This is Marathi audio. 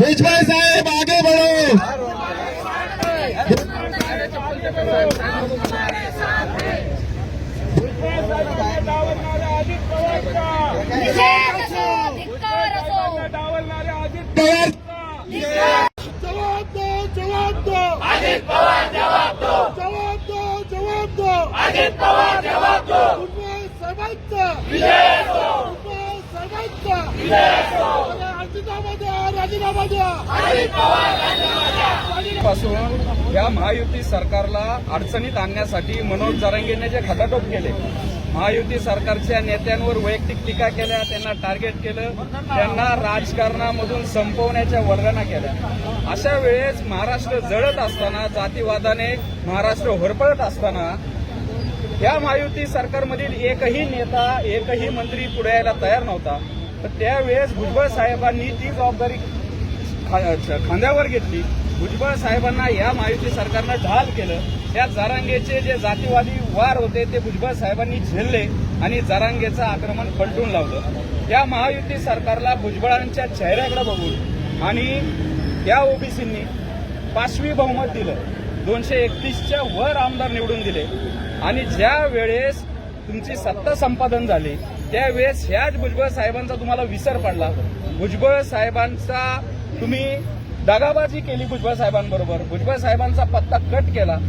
भुजबळ साहेब आगे बढ़ो। जवाब दो जवाब दो अजित पवार जवाब दो। जवाब दो जवाब दो। अजित पवार जवाब दो राजीनामा द्या पासून या महायुती सरकारला अडचणीत आणण्यासाठी मनोज जरांगेने जे खटाटोप केले महायुती सरकारच्या नेत्यांवर वैयक्तिक टीका केल्या त्यांना टार्गेट केलं त्यांना राजकारणामधून संपवण्याच्या वर्गणा केल्या. अशा वेळेस महाराष्ट्र जळत असताना जातीवादाने महाराष्ट्र होरपळत असताना या महायुती सरकारमधील एकही नेता एकही मंत्री पुढे यायला तयार नव्हता. तर त्यावेळेस भुजबळ साहेबांनी ती जबाबदारी खांद्यावर घेतली. भुजबळ साहेबांना या महायुती सरकारनं ढाल केलं. त्या जरांगेचे जे जातीवादी वार होते ते भुजबळ साहेबांनी झेलले आणि जरांगेचं आक्रमण पलटून लावलं. या महायुती सरकारला भुजबळांच्या चेहऱ्याकडे बघून आणि या ओबीसींनी पाचवी बहुमत दिलं. दोनशे एकतीसच्या वर आमदार निवडून दिले. आणि ज्या वेळेस तुमची सत्ता संपादन झाली त्यावेळेस ह्याच भुजबळ साहेबांचा तुम्हाला विसर पडला. भुजबळ साहेबांचा तुम्ही दगाबाजी केली भुजबळ साहेबांबरोबर. भुजबळ साहेबांचा पत्ता कट केला.